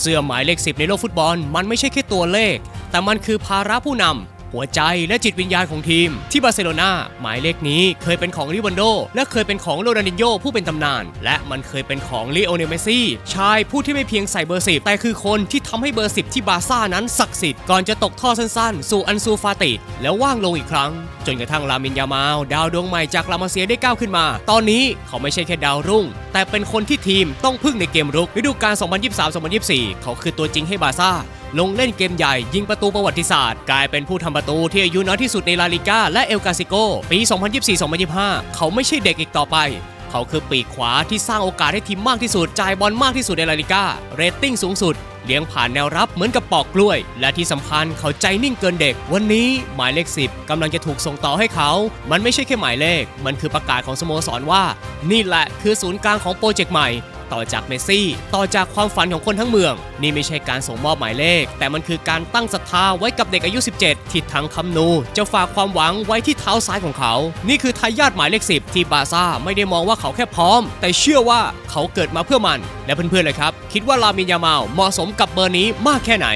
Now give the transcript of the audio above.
เสื้อหมายเลขสิบในโลกฟุตบอล มันไม่ใช่แค่ตัวเลข แต่มันคือภาระผู้นำ หัวใจและจิตวิญญาณของทีม ที่บาร์เซโลนาหมายเลขนี้เคยเป็นของริวันโด และเคยเป็นของโรนัลดินโญผู้เป็นตำนาน และมันเคยเป็นของลิโอเนลเมซี่ชายผู้ที่ไม่เพียงใส่เบอร์สิบแต่คือคนที่ทำให้เบอร์สิบที่บาร์ซ่านั้นศักดิ์สิทธิ์ก่อนจะตกท่อสั้นๆ สู่อันซูฟาติ แล้วว่างลงอีกครั้ง จนกระทั่งลามินยามาลดาวดวงใหม่จากลามาเซียได้ก้าวขึ้นมา ตอนนี้เขาไม่ใช่แค่ดาวรุ่ง แต่เป็นคนที่ทีมต้องพึ่งในเกมรุกฤดูกาล2023-2024 เขาคือตัวจริงให้บาร์ซ่า ลงเล่นเกมใหญ่ยิงประตูประวัติศาสตร์ กลายเป็นผู้ทำประตูที่อายุน้อยที่สุดในลาลิก้าและเอลกาซิโกปี 2024-2025 เขาไม่ใช่เด็กอีกต่อไป เขาคือปีกขวาที่สร้างโอกาสให้ทีมมากที่สุดจ่ายบอลมากที่สุดในลาลิก้าเรตติ้งสูงสุดเลี้ยงผ่านแนวรับเหมือนกับปอกกล้วย และที่สำคัญเขาใจนิ่งเกินเด็ก วันนี้หมายเลข 10กำลังจะถูกส่งต่อให้เขา มันไม่ใช่แค่หมายเลข มันคือประกาศของสโมสรว่า นี่แหละคือศูนย์กลางของโปรเจกต์ใหม่ ต่อจากเมสซี่ ต่อจากความฝันของคนทั้งเมือง นี่ไม่ใช่การส่งมอบหมายเลข แต่มันคือการตั้งศรัทธาไว้กับเด็กอายุ 17 ที่ทั้งคำนูจะฝากความหวังไว้ที่เท้าซ้ายของเขา นี่คือทายาทหมายเลข 10 ที่บาซ่าไม่ได้มองว่าเขาแค่พร้อม แต่เชื่อว่าเขาเกิดมาเพื่อมัน และเพื่อนๆเลยครับ คิดว่าลามินยามาลเหมาะสมกับเบอร์นี้มากแค่ไหน